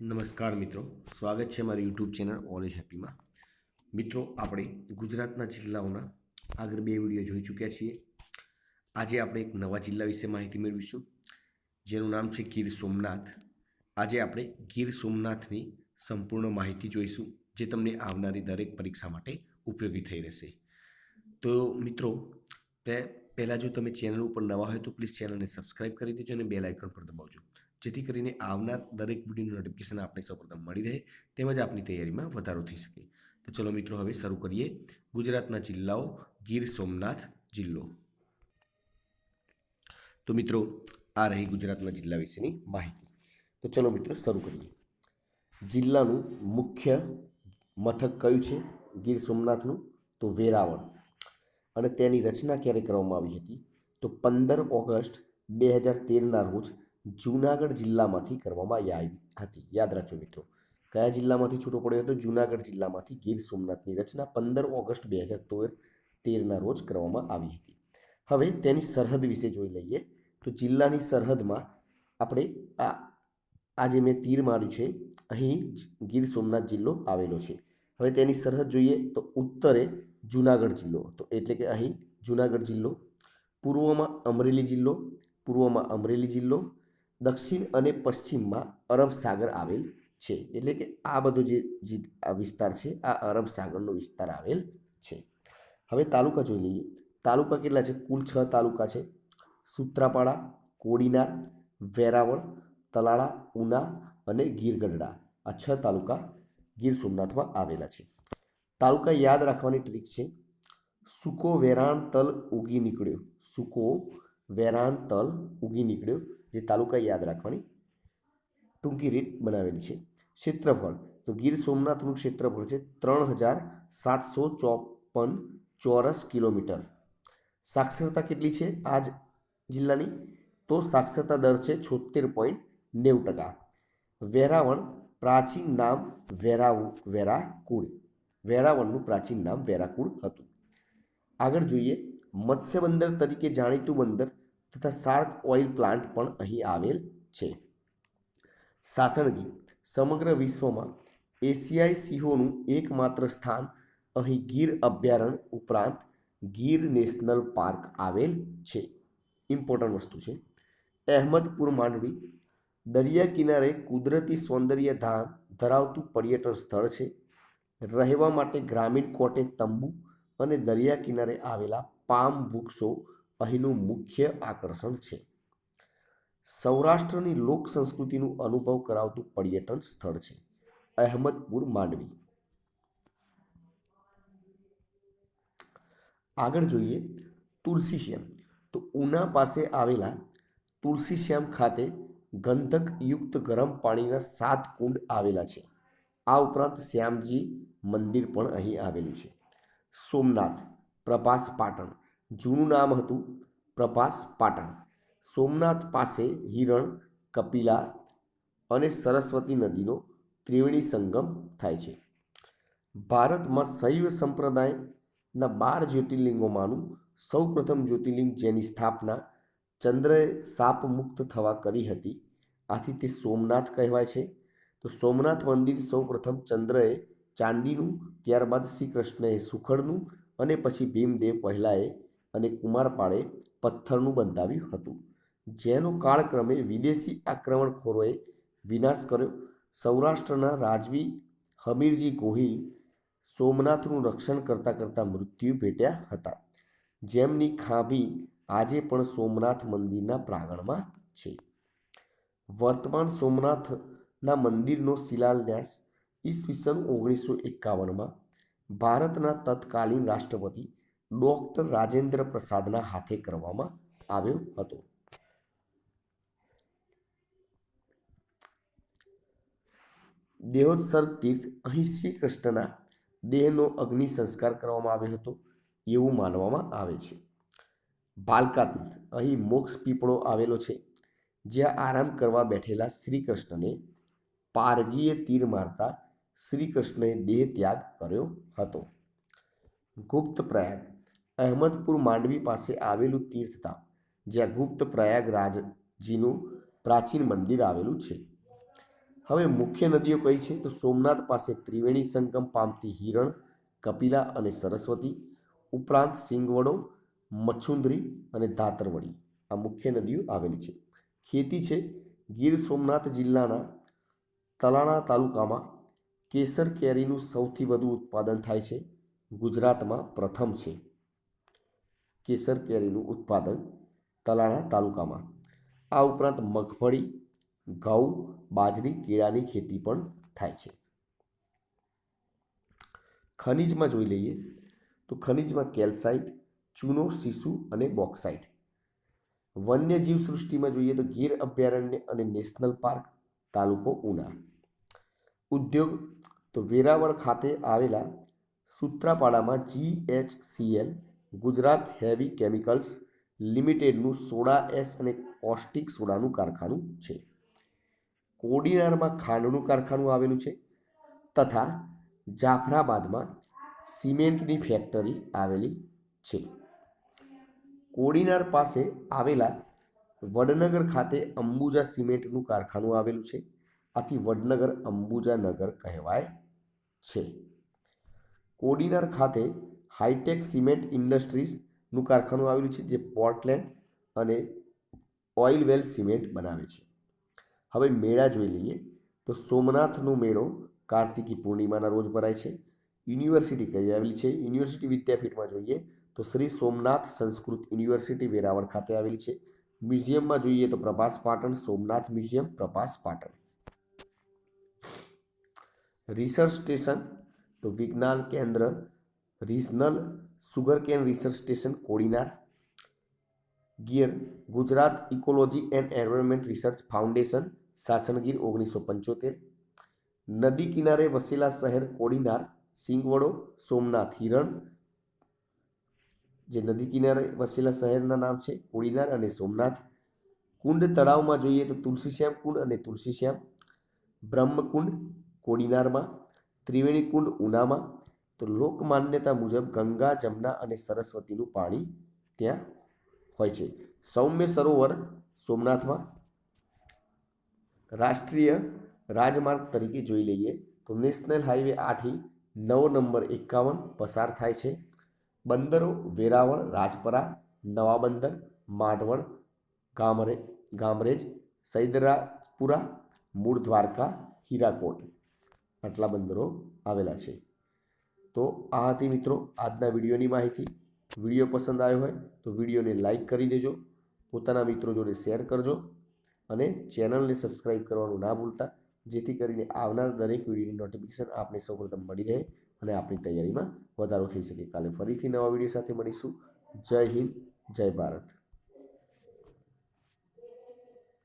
નમસ્કાર મિત્રો. સ્વાગત છે મારી યુટ્યુબ ચેનલ ઓલેજ હેપીમાં મિત્રો, આપણે ગુજરાતના જિલ્લાઓના આગળ બે વીડિયો જોઈ ચૂક્યા છીએ. આજે આપણે એક નવા જિલ્લા વિશે માહિતી મેળવીશું. જેનું નામ છે ગીર સોમનાથ. આજે આપણે ગીર સોમનાથની સંપૂર્ણ માહિતી જોઈશું, જે તમને આવનારી દરેક પરીક્ષા માટે ઉપયોગી થઈ રહેશે. તો મિત્રો પહેલાં જો તમે ચેનલ ઉપર નવા હોય તો પ્લીઝ ચેનલને સબસ્ક્રાઇબ કરી દેજો અને બેલ આઇકન પર દબાવજો. જેથી કરીને આવનાર દરેક વિડીયોનું નોટિફિકેશન આપને સૌપ્રથમ મળી રહે, તેમજ આપની તૈયારીમાં વધારો થઈ શકે. તો ચલો મિત્રો, હવે શરૂ કરીએ ગુજરાતના જિલ્લાઓ, ગીર સોમનાથ જિલ્લો. તો મિત્રો, આ રહી ગુજરાતના જિલ્લા વિશેની માહિતી. તો ચલો મિત્રો, શરૂ કરીએ. જિલ્લાનું મુખ્ય મથક કયું છે? ગીર સોમનાથનું? તો વેરાવળ. અને તેની રચના ક્યારે કરવામાં આવી હતી? તો પંદર ઓગસ્ટ બે હજાર તેરના રોજ જૂનાગઢ જિલ્લામાંથી કરવામાં આવી હતી. યાદ રાખજો મિત્રો, કયા જિલ્લામાંથી છૂટો પડ્યો હતો? જૂનાગઢ જિલ્લામાંથી ગીર સોમનાથની રચના પંદર ઓગસ્ટ બે હજાર તેર, તેરના રોજ કરવામાં આવી હતી. હવે તેની સરહદ વિશે જોઈ લઈએ. તો જિલ્લાની સરહદમાં આપણે આ આ જે મેં તીર માર્યું છે, અહીં ગીર સોમનાથ જિલ્લો આવેલો છે. હવે તેની સરહદ જોઈએ તો ઉત્તરે જૂનાગઢ જિલ્લો તો એટલે કે અહીં જૂનાગઢ જિલ્લો, પૂર્વમાં અમરેલી જિલ્લો, પૂર્વમાં અમરેલી જિલ્લો દક્ષિણ અને પશ્ચિમમાં અરબ સાગર આવેલ છે. એટલે કે આ બધો જે આ વિસ્તાર છે, આ અરબ સાગરનો વિસ્તાર આવેલ છે. હવે તાલુકા જોઈ લઈએ. તાલુકા કેટલા છે? કુલ છ તાલુકા છે. સૂત્રાપાડા, કોડીનાર, વેરાવળ, તલાળા, ઉના અને ગીરગઢડા. આ છ તાલુકા ગીર સોમનાથમાં આવેલા છે. તાલુકા યાદ રાખવાની ટ્રીક છે. સૂકો વેરાણ તલ ઉગી નીકળ્યો. સૂકો વેરાણ તલ ઉગી નીકળ્યો. જે તાલુકા યાદ રાખવાની, ટૂંકી રીત બનાવેલી છે. ક્ષેત્રફળ, તો ગીર સોમનાથનું ક્ષેત્રફળ છે ત્રણ હજાર સાતસો ચોપન ચોરસ કિલોમીટર. સાક્ષરતા કેટલી છે આ જ જિલ્લાની? તો સાક્ષરતા દર છે છોતેર પોઈન્ટ નેવું ટકા. વેરાવળ, પ્રાચીન નામ વેરાવ, વેરાકુળ. વેરાવળનું પ્રાચીન નામ વેરાકુળ હતું. આગળ જોઈએ મત્સ્ય બંદર તરીકે જાણીતું બંદર તથા શાર્ક ઓઇલ પ્લાન્ટ પણ અહીં આવેલ છે. સાસણગીર સમગ્ર વિશ્વમાં એશિયાઈ સિંહોનું એકમાત્ર સ્થાન અહીં ગીર અભયારણ્ય ઉપરાંત ગીર નેશનલ પાર્ક આવેલ છે. ઇમ્પોર્ટન્ટ વસ્તુ છે. અહેમદપુર માંડવી દરિયા કિનારે કુદરતી સૌંદર્ય ધામ ધરાવતું પર્યટન સ્થળ છે. રહેવા માટે ગ્રામીણ કોટેજ તંબુ અને દરિયા કિનારે આવેલા પામ વૃક્ષો અહીંનું મુખ્ય આકર્ષણ છે. સૌરાષ્ટ્રની લોક સંસ્કૃતિનું અનુભવ કરાવતું પર્યટન સ્થળ છે. અહેમદપુર માંડવી. આગળ જોઈએ તુલસી શ્યામ. તો ઉના પાસે આવેલા તુલસી શ્યામ ખાતે ગંધકયુક્ત ગરમ પાણીના સાત કુંડ આવેલા છે. આ ઉપરાંત શ્યામજી મંદિર પણ અહીં આવેલું છે. સોમનાથ, પ્રભાસ પાટણ જૂનું નામ હતું પ્રભાસ પાટણ. સોમનાથ પાસે હિરણ, કપિલા અને સરસ્વતી નદીનો ત્રિવેણી સંગમ થાય છે. ભારતમાં શૈવ સંપ્રદાયના બાર જ્યોતિર્લિંગોમાંનું સૌપ્રથમ જ્યોતિર્લિંગ જેની સ્થાપના ચંદ્રએ સાપ મુક્ત થવા કરી હતી. આથી તે સોમનાથ કહેવાય છે. તો સોમનાથ મંદિર સૌપ્રથમ ચંદ્રએ ચાંદીનું, ત્યારબાદ શ્રી કૃષ્ણએ સુખડનું અને પછી ભીમદેવ પહેલાંએ અને કુમારપાળે પથ્થરનું બંધાવ્યું હતું. જેનો કાળક્રમે વિદેશી આક્રમણખોરોએ વિનાશ કર્યો. સૌરાષ્ટ્રના રાજવી હમીરજી ગોહિલ સોમનાથનું રક્ષણ કરતાં કરતાં મૃત્યુ ભેટ્યા હતા. જેમની ખાંભી આજે પણ સોમનાથ મંદિરના પ્રાંગણમાં છે. વર્તમાન સોમનાથના મંદિરનો શિલાન્યાસ ઈસવીસન ઓગણીસો એકાવનમાં ભારતના તત્કાલીન રાષ્ટ્રપતિ ડૉક્ટર રાજેન્દ્ર પ્રસાદના હાથે કરવામાં આવ્યો હતો. દેહોત્સર્ગ તીર્થ અહીં શ્રી કૃષ્ણના દેહનો અગ્નિ સંસ્કાર કરવામાં આવ્યો હતો એવું માનવામાં આવે છે. ભાલકા તીર્થ અહીં મોક્ષ પીપળો આવેલો છે. જ્યાં આરામ કરવા બેઠેલા શ્રી કૃષ્ણને પારગીએ તીર મારતા શ્રી કૃષ્ણએ દેહ ત્યાગ કર્યો હતો. ગુપ્ત પ્રયાગ અહેમદપુર માંડવી પાસે આવેલું તીર્થધામ, જ્યાં ગુપ્ત પ્રયાગરાજજીનું પ્રાચીન મંદિર આવેલું છે. હવે મુખ્ય નદીઓ કઈ છે? તો સોમનાથ પાસે ત્રિવેણી સંગમ, પામતી હિરણ, કપિલા અને સરસ્વતી, ઉપરાંત સિંગવડો મચ્છુંદરી અને ધાતરવડી આ મુખ્ય નદીઓ આવેલી છે. ખેતી છે ગીર સોમનાથ જિલ્લાના તલાણા તાલુકામાં. કેસર કેરીનું સૌથી વધુ ઉત્પાદન થાય છે. ગુજરાતમાં પ્રથમ છે. કેસર કેરીનું ઉત્પાદન તલાણા તાલુકામાં. આ ઉપરાંત મગફળી, ઘઉં, બાજરી, કેળાની ખેતી પણ થાય છે. ખનિજમાં જોઈ લઈએ તો ખનિજમાં કેલ્સાઇટ, ચૂનો, સીસુ અને બોક્સાઇટ. વન્યજીવ સૃષ્ટિમાં જોઈએ તો ગીર અભયારણ્ય અને નેશનલ પાર્ક તાલુકો ઉના. ઉદ્યોગ તો વેરાવળ ખાતે આવેલા સૂત્રાપાડામાં જીએચસીએલ ગુજરાત હેવી કેમિકલ્સ લિમિટેડનું સોડા, એસ અને કોસ્ટિક સોડાનું કારખાનું છે. કોડીનારમાં ખાંડનું કારખાનું આવેલું છે તથા જાફરાબાદમાં સિમેન્ટની ફેક્ટરી આવેલી છે. કોડીનાર પાસે આવેલા વડનગર ખાતે અંબુજા સિમેન્ટનું કારખાનું આવેલું છે. આથી વડનગર અંબુજા નગર કહેવાય છે. કોડીનાર ખાતે હાઈટેક સિમેન્ટ ઇન્ડસ્ટ્રીઝનું કારખાનું આવેલું છે, જે પોર્ટલેન્ડ અને ઓઇલ વેલ સિમેન્ટ બનાવે છે. હવે મેળા જોઈ લઈએ તો સોમનાથનો મેળો કાર્તિકી પૂર્ણિમાના રોજ ભરાય છે. યુનિવર્સિટી કઈ આવેલી છે? યુનિવર્સિટી વિદ્યાપીઠમાં જોઈએ તો શ્રી સોમનાથ સંસ્કૃત યુનિવર્સિટી વેરાવળ ખાતે આવેલી છે. મ્યુઝિયમમાં જોઈએ તો Prabhas Patan, Somnath museum, Prabhas Patan. Research station તો વિજ્ઞાન કેન્દ્ર regional sugar cane research station, Kodinar. Gir Gujarat ecology and environment research foundation, Sasangir, ઓગણીસો પંચોતેર. નદી કિનારે વસેલા શહેર, કોડીનાર, સિંગવડો, સોમનાથ હિરણ. જે નદી કિનારે વસેલા શહેરના નામ છે, કોડીનાર અને સોમનાથ. કુંડ તળાવમાં જોઈએ તો તુલસીશ્યામ કુંડ અને તુલસીશ્યામ. બ્રહ્મકુંડ કોડીનારમાં. ત્રિવેણી કુંડ ઉનામાં. તો લોકમાન્યતા મુજબ ગંગા, જમના અને સરસ્વતીનું પાણી ત્યાં હોય છે. સૌમ્ય સરોવર સોમનાથમાં રાષ્ટ્રીય રાજમાર્ગ તરીકે જોઈ લઈએ તો નેશનલ હાઈવે આઠથી નવ નંબર એકાવન પસાર થાય છે. બંદરો વેરાવળ, રાજપરા નવા બંદર માઢવડ, ગામરે, ગામરેજ સૈદરાપુરા મૂળ દ્વારકા, હીરાકોટ આટલા બંદરો આવેલા છે. તો આ હતી મિત્રો આજના વિડીયોની માહિતી. વીડિયો પસંદ આવ્યો હોય તો વિડીયોને લાઇક કરી દેજો, પોતાના મિત્રો જોડે શેર કરજો અને ચેનલને સબસ્ક્રાઈબ કરવાનું ના ભૂલતા, જેથી કરીને આવનાર દરેક વિડીયોની નોટિફિકેશન આપને સૌપ્રથમ મળી રહે અને આપણી તૈયારીમાં વધારો થઈ શકે. કાલે ફરીથી નવા વીડિયો સાથે મળીશું. જય હિન્દ, જય ભારત.